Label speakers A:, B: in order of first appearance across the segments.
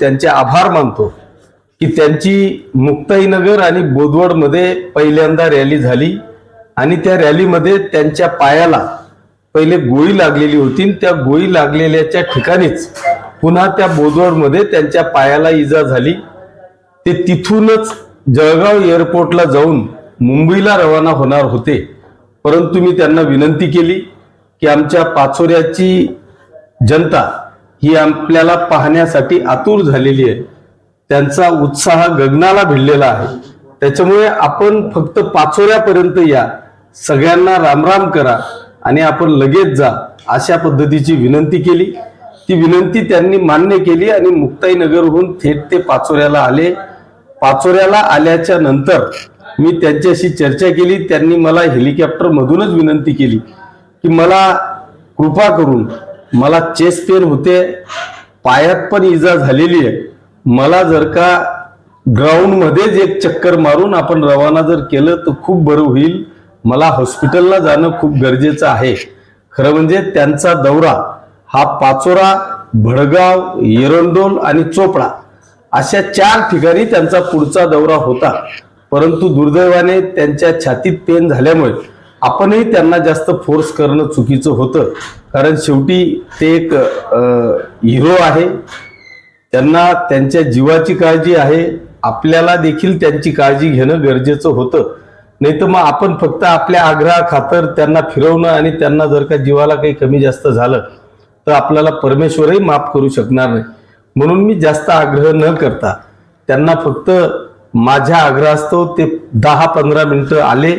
A: त्यांचे आभार मानतो की त्यांची मुक्ताईनगर आणि बोदवडमध्ये पहिल्यांदा रॅली झाली आणि त्या रॅलीमध्ये त्यांच्या पायाला पहिले गोळी लागलेली होती आणि त्या गोळी लागलेल्याच्या ठिकाणीच पुन्हा त्या बोदवडमध्ये त्यांच्या पायाला इजा झाली. ते तिथूनच जळगाव एअरपोर्टला जाऊन मुंबईला रवाना होणार होते. परंतु मी त्यांना विनंती केली की आमच्या पाचोऱ्याची जनता ही आपल्याला पाहण्यासाठी आतुर झालेली आहे. त्यांचा उत्साह गगनाला भिडलेला आहे. त्याच्यामुळे आपण फक्त पाचोऱ्यापर्यंत या. सगळ्यांना रामराम करा आणि आपण लगेच जा अशा पद्धतीची विनंती केली. ती विनंती त्यांनी मान्य केली आणि मुक्ताईनगरहून थेट ते पाचोऱ्याला आले. पाचोऱ्याला आल्याच्यानंतर मी त्यांच्याशी चर्चा केली. त्यांनी मला हेलिकॉप्टर मधूनच विनंती केली की मला कृपा करून मला चेस्ट पेन होते पायात पण इजा झालेली आहे. मला जर का ग्राउंड मध्येच एक चक्कर मारून आपण रवाना जर केलं तर खूप बरं होईल. मला हॉस्पिटलला जाणं खूप गरजेचं आहे. खरं म्हणजे त्यांचा दौरा हा पाचोरा भडगाव एरंडोल आणि चोपडा अशा चार ठिकाणी त्यांचा पुढचा दौरा होता. परंतु दुर्दैवाने त्यांच्या छातीत पेन झाल्यामुळे आपणही त्यांना जास्त फोर्स करणं चुकीचं होतं. कारण शेवटी ते एक हिरो आहे. त्यांना त्यांच्या जीवाची काळजी आहे. आपल्याला देखील त्यांची काळजी घेणं गरजेचं होतं. नाही तर मग आपण फक्त आपल्या आग्रहा खातर त्यांना फिरवणं आणि त्यांना जर का जीवाला काही कमी जास्त झालं तर आपल्याला परमेश्वरही माफ करू शकणार नाही. म्हणून मी जास्त आग्रह न करता त्यांना फक्त माझ्या आग्रहास्तव ते दहा पंधरा मिनिटं आले.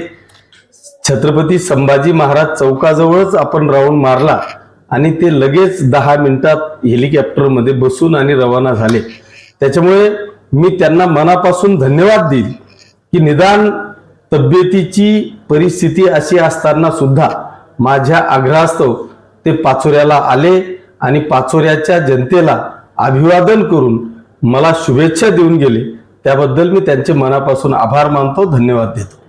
A: छत्रपती संभाजी महाराज चौकाजवळच आपण राऊंड मारला आणि ते लगेच दहा मिनिटात हेलिकॉप्टरमध्ये बसून आणि रवाना झाले. त्याच्यामुळे मी त्यांना मनापासून धन्यवाद देईल की निदान तब्येतीची परिस्थिती अशी असताना सुद्धा माझ्या आग्रहास्तव ते पाचोऱ्याला आले आणि पाचोऱ्याच्या जनतेला अभिवादन करून मला शुभेच्छा देऊन गेले. त्याबद्दल मी त्यांचे मनापासून आभार मानतो धन्यवाद देतो.